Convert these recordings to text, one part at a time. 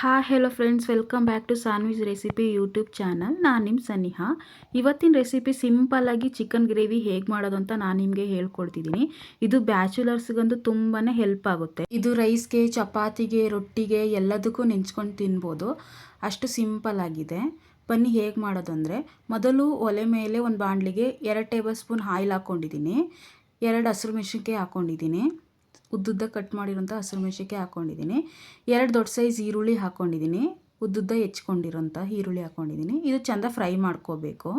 Hi hello friends welcome back to Saanvi's recipe YouTube channel ನಾನು ನಿಮ್ಮ ಸನಿಹಾ. ಇವತ್ತಿನ recipe ಸಿಂಪಲ್ಲಾಗಿ ಚಿಕನ್ ಗ್ರೇವಿ ಹೇಗೆ ಮಾಡೋದು ಅಂತ ನಾನು ನಿಮಗೆ ಹೇಳ್ಕೊಡ್ತಿದ್ದೀನಿ ಇದು ಬ್ಯಾಚುಲರ್ಸ್ಗಂತೂ ತುಂಬಾ ಹೆಲ್ಪ್ ಆಗುತ್ತೆ. ಇದು ರೈಸ್ಗೆ ಚಪಾತಿಗೆ, ರೊಟ್ಟಿಗೆ ಎಲ್ಲದಕ್ಕೂ ನೆಂಚ್ಕೊಂಡು ತಿನ್ಬೋದು. ಅಷ್ಟು ಸಿಂಪಲ್ ಆಗಿದೆ. ಬನ್ನಿ ಹೇಗೆ ಮಾಡೋದು ಅಂದರೆ, ಮೊದಲು ಒಲೆ ಮೇಲೆ ಒಂದು ಬಾಣಲಿಗೆ ಎರಡು ಟೇಬಲ್ ಸ್ಪೂನ್ ಆಯಿಲ್ ಹಾಕ್ಕೊಂಡಿದ್ದೀನಿ ಎರಡು ಹಸಿರು ಮೆಣಸಿನ್ಕಾಯಿ ಹಾಕ್ಕೊಂಡಿದ್ದೀನಿ ಉದ್ದುದ್ದ ಕಟ್ ಮಾಡಿರೋಂಥ ಹಸಿರು ಮೆಣಸಿಕೆ ಹಾಕ್ಕೊಂಡಿದ್ದೀನಿ ಎರಡು ದೊಡ್ಡ ಸೈಜ್ ಈರುಳ್ಳಿ ಹಾಕ್ಕೊಂಡಿದ್ದೀನಿ ಉದ್ದುದ್ದ ಹೆಚ್ಕೊಂಡಿರೋಂಥ ಈರುಳ್ಳಿ ಹಾಕ್ಕೊಂಡಿದ್ದೀನಿ ಇದು ಚೆಂದ ಫ್ರೈ ಮಾಡ್ಕೋಬೇಕು.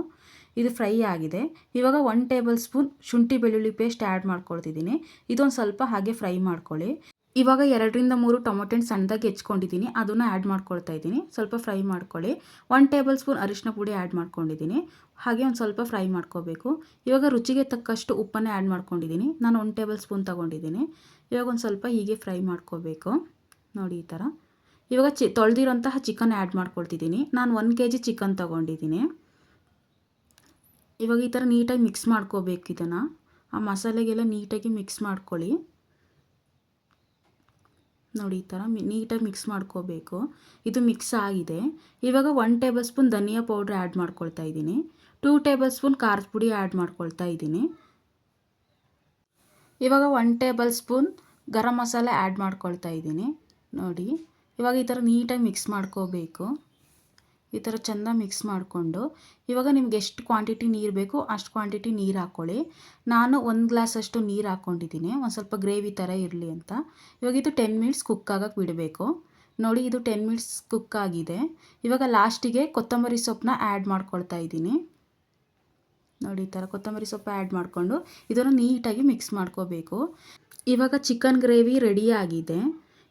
ಇದು ಫ್ರೈ ಆಗಿದೆ. ಇವಾಗ ಒನ್ ಟೇಬಲ್ ಸ್ಪೂನ್ ಶುಂಠಿ ಬೆಳ್ಳುಳ್ಳಿ ಪೇಸ್ಟ್ ಆ್ಯಡ್ ಮಾಡ್ಕೊಳ್ತಿದ್ದೀನಿ. ಇದೊಂದು ಸ್ವಲ್ಪ ಹಾಗೆ ಫ್ರೈ ಮಾಡ್ಕೊಳ್ಳಿ. ಇವಾಗ ಎರಡರಿಂದ ಮೂರು ಟೊಮೊಟೊ ಸಣ್ಣದಾಗಿ ಹೆಚ್ಕೊಂಡಿದ್ದೀನಿ. ಅದನ್ನು ಆ್ಯಡ್ ಮಾಡ್ಕೊಳ್ತಾ ಇದ್ದೀನಿ. ಸ್ವಲ್ಪ ಫ್ರೈ ಮಾಡ್ಕೊಳ್ಳಿ. ಒನ್ ಟೇಬಲ್ ಸ್ಪೂನ್ ಅರಿಶಿನ ಪುಡಿ ಆ್ಯಡ್ ಮಾಡ್ಕೊಂಡಿದ್ದೀನಿ. ಹಾಗೆ ಒಂದು ಸ್ವಲ್ಪ ಫ್ರೈ ಮಾಡ್ಕೋಬೇಕು. ಇವಾಗ ರುಚಿಗೆ ತಕ್ಕಷ್ಟು ಉಪ್ಪನ್ನೇ ಆ್ಯಡ್ ಮಾಡ್ಕೊಂಡಿದ್ದೀನಿ. ನಾನು ಒನ್ ಟೇಬಲ್ ಸ್ಪೂನ್ ತೊಗೊಂಡಿದ್ದೀನಿ. ಇವಾಗ ಒಂದು ಸ್ವಲ್ಪ ಹೀಗೆ ಫ್ರೈ ಮಾಡ್ಕೋಬೇಕು. ನೋಡಿ ಈ ಥರ ಇವಾಗ ಚಿ, ತೊಳೆದಿರೋಂತಹ ಚಿಕನ್ ಆ್ಯಡ್ ಮಾಡ್ಕೊಳ್ತಿದ್ದೀನಿ. ನಾನು ಒನ್ ಕೆ ಜಿ ಚಿಕನ್ ತೊಗೊಂಡಿದ್ದೀನಿ. ಇವಾಗ ಈ ಥರ ನೀಟಾಗಿ ಮಿಕ್ಸ್ ಮಾಡ್ಕೋಬೇಕು ಇದನ್ನು. ಆ ಮಸಾಲೆಗೆಲ್ಲ ನೀಟಾಗಿ ಮಿಕ್ಸ್ ಮಾಡ್ಕೊಳ್ಳಿ. ನೋಡಿ ಈ ಥರ ನೀಟಾಗಿ ಮಿಕ್ಸ್ ಮಾಡ್ಕೋಬೇಕು. ಇದು ಮಿಕ್ಸ್ ಆಗಿದೆ. ಇವಾಗ ಒನ್ ಟೇಬಲ್ ಸ್ಪೂನ್ ಧನಿಯಾ ಪೌಡ್ರ್ ಆ್ಯಡ್ ಮಾಡ್ಕೊಳ್ತಾ ಇದ್ದೀನಿ. ಟೂ ಟೇಬಲ್ ಸ್ಪೂನ್ ಖಾರದ ಪುಡಿ ಆ್ಯಡ್ ಮಾಡ್ಕೊಳ್ತಾ ಇದ್ದೀನಿ. ಇವಾಗ one table spoon garam masala add ಮಾಡ್ಕೊಳ್ತಾ ಇದ್ದೀನಿ. ನೋಡಿ, ಇವಾಗ ಈ ಥರ ನೀಟಾಗಿ ಮಿಕ್ಸ್ ಮಾಡ್ಕೋಬೇಕು. ಈ ಥರ ಚೆಂದ ಮಿಕ್ಸ್ ಮಾಡಿಕೊಂಡು, ಇವಾಗ ನಿಮ್ಗೆ ಎಷ್ಟು ಕ್ವಾಂಟಿಟಿ ನೀರು ಬೇಕು ಅಷ್ಟು ಕ್ವಾಂಟಿಟಿ ನೀರು ಹಾಕ್ಕೊಳ್ಳಿ ನಾನು ಒಂದು ಗ್ಲಾಸಷ್ಟು ನೀರು ಹಾಕ್ಕೊಂಡಿದ್ದೀನಿ ಒಂದು ಸ್ವಲ್ಪ ಗ್ರೇವಿ ಥರ ಇರಲಿ ಅಂತ. ಇವಾಗ ಇದು ಟೆನ್ ಮಿನಿಟ್ಸ್ ಕುಕ್ ಆಗಕ್ಕೆ ಬಿಡಬೇಕು. ನೋಡಿ ಇದು ಟೆನ್ ಮಿನಿಟ್ಸ್ ಕುಕ್ ಆಗಿದೆ. ಇವಾಗ ಲಾಸ್ಟಿಗೆ ಕೊತ್ತಂಬರಿ ಸೊಪ್ಪನ್ನ ಆ್ಯಡ್ ಮಾಡ್ಕೊಳ್ತಾ ಇದ್ದೀನಿ. ನೋಡಿ ಈ ಥರ ಕೊತ್ತಂಬರಿ ಸೊಪ್ಪು ಆ್ಯಡ್ ಮಾಡಿಕೊಂಡು, ಇದನ್ನು ನೀಟಾಗಿ ಮಿಕ್ಸ್ ಮಾಡ್ಕೋಬೇಕು. ಇವಾಗ ಚಿಕನ್ ಗ್ರೇವಿ ರೆಡಿ ಆಗಿದೆ.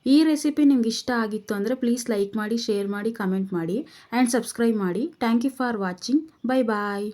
ಈ ರೆಸಿಪಿ ನಿಮ್ಗೆ ಇಷ್ಟ ಆಗಿತ್ತು ಅಂದರೆ ಪ್ಲೀಸ್ ಲೈಕ್ ಮಾಡಿ ಶೇರ್ ಮಾಡಿ ಕಮೆಂಟ್ ಮಾಡಿ ಆ್ಯಂಡ್ ಸಬ್ಸ್ಕ್ರೈಬ್ ಮಾಡಿ. Thank you for watching bye bye